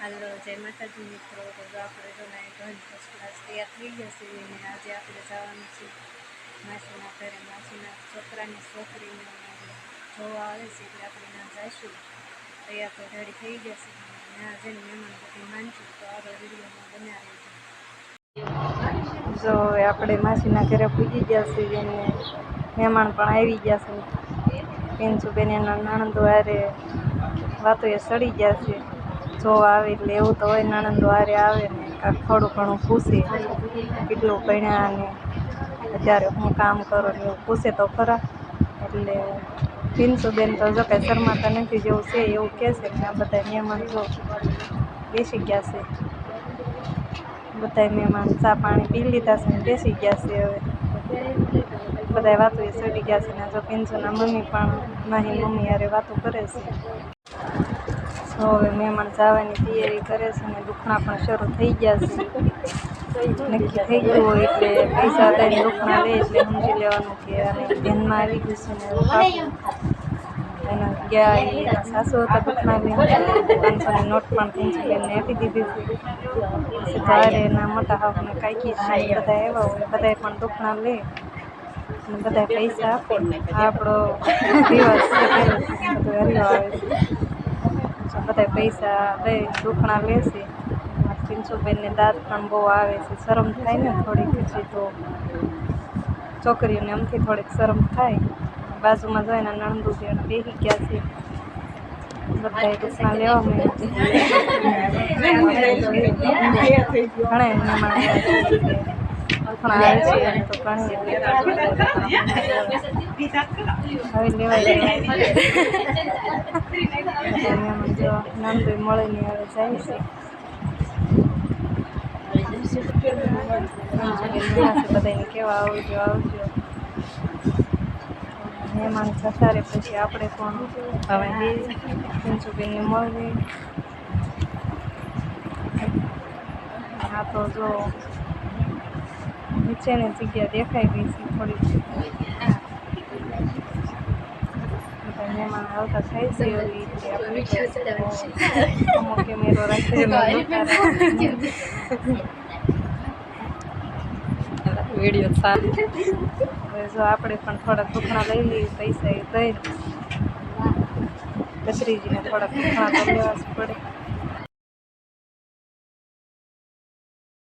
હાલો જય માતાજી મિત્રો, તો જો આપણે જો ને ઘન ફર્સ્ટ ક્લાસ તૈયાર થઈ ગયા છે અને આજે આપણે જવાનું છે માસીના ઘરે. માસીના છોકરાની છોકરીને જોવા આવે છે એટલે આપણે ના જઈશું. તૈયાર તો રેડી થઈ ગયા છે. જઈને મહેમાન બધી માનશું, તો આગળ વિડીયોમાં બનાવી જો આપણે માસીના ઘરે પૂજી ગયા છે અને મહેમાન પણ આવી ગયા છે. પેન્સુબેન એના નણંદો હારે વાતો એ સડી ગયા છે. જોવા આવે એટલે એવું તો હોય, નણંદો હારે આવે ને કાંઈક થોડું ઘણું પૂછે કેટલું ભણ્યા ને અત્યારે હું કામ કરો ને એવું પૂછે તો ખરા. એટલે પિન્સુબેન તો જો કાંઈ શરમાતા નથી જેવું છે, એવું કહે છે ને આ બધા મહેમાન જો બેસી ગયા છે. બધા મહેમાન ચા પાણી પી લીધા છે ને બેસી ગયા છે હવે. બધા વાતો એ સડી ગયા છે ને જો પિન્સુના મમ્મી પણ માહી મમ્મી હારે વાતો કરે છે. તો હવે મહેમાન જવાની તૈયારી કરે છે ને દુખણા પણ શરૂ થઈ ગયા છે. નક્કી થઈ ગયું હોય એટલે પૈસા દઈને દુખણા લે એટલે સમજી લેવાનું કે આને ધ્યાનમાં આવી ગયું છે ને એના ગયા એના સાસુ હતા દુખણા લઈને. પાંચસોની નોટ પણ તીનસો બેનને આપી દીધી છે. તારે એના મોટા હાફને કાંઈકી છે બધા એવા હોય બધાય પણ દુખણા લે. અને બધા પૈસા આપે. આપણો દિવસ આવે બધા પૈસા બે દુખણા લેશે ચિંચુબેનને દાંત પણ બહુ આવે છે. શરમ થાય ને થોડીક પછી તો. છોકરીઓને આમથી થોડીક શરમ થાય. બાજુમાં જોઈને નણંદુ બેન બેસી ગયા છે. બધા દુખણા લેવા આવ્યા દુખણા આવે છે. તો ઘણી હવે લેવાય. જો નાનભાઈ મળીને હવે જાય છે. બધાને કેવા આવજો આવજો. મહેમાન થતા રહે પછી આપણે પણ હવે બે પંચુબેનને મળવી આ તો જો નીચેની જગ્યા દેખાઈ ગઈ છે થોડી બધા મહેમાન આવતા છે એવી રીતે આપણે અમુક કેમેરો રાખીને વીડિયો સારો જો આપણે પણ થોડાક દુખણા લઈ લઈએ પૈસા એ દઈ ભત્રીજીને થોડાક દુખણા તો લેવા જ પડે